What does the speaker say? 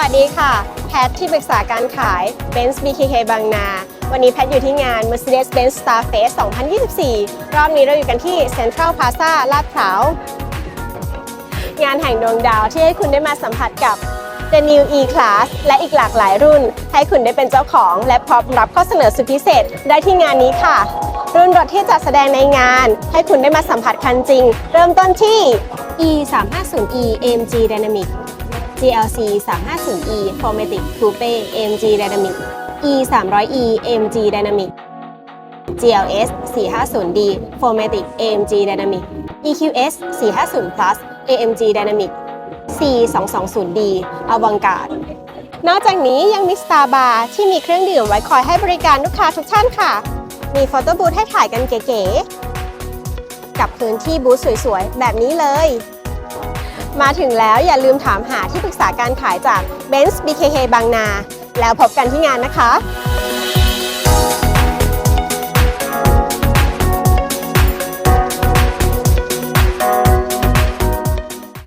วัสดีค่ะ แพทที่ปรึกษาการขาย Benz BKK บางนา วันนี้แพทอยู่ที่งาน Mercedes-Benz Star Face 2024 รอบนี้เราอยู่กันที่ Central Plaza ลาดพร้าว งานแห่งดวงดาวที่ให้คุณได้มาสัมผัสกับ The New E-Class และอีกหลากหลายรุ่น ให้คุณได้เป็นเจ้าของ และพร้อมรับข้อเสนอสุดพิเศษได้ที่งานนี้ค่ะ รุ่นรถที่จัดแสดงในงาน ให้คุณได้มาสัมผัสคันจริง เริ่มต้นที่ E 3 5 0 E AMG Dynamic GLC 350E Formatic Coupe AMG Dynamic E 300E AMG Dynamic GLS 450D Formatic AMG Dynamic EQS 450 Plus AMG Dynamic C 220D Avantgarde นอกจากนี้ยังมี Star Bar ที่มีเครื่องดื่มไว้คอยให้บริการลูกค้าทุกท่านค่ะ มีโฟโต้บูธให้ถ่ายกันเก๋ๆ กับพื้นที่บูธสวยๆ แบบนี้เลย มาถึงแล้วอย่าลืมถามหาที่ปรึกษาการขายจาก Benz BKK บางนา แล้วพบกันที่งานนะคะ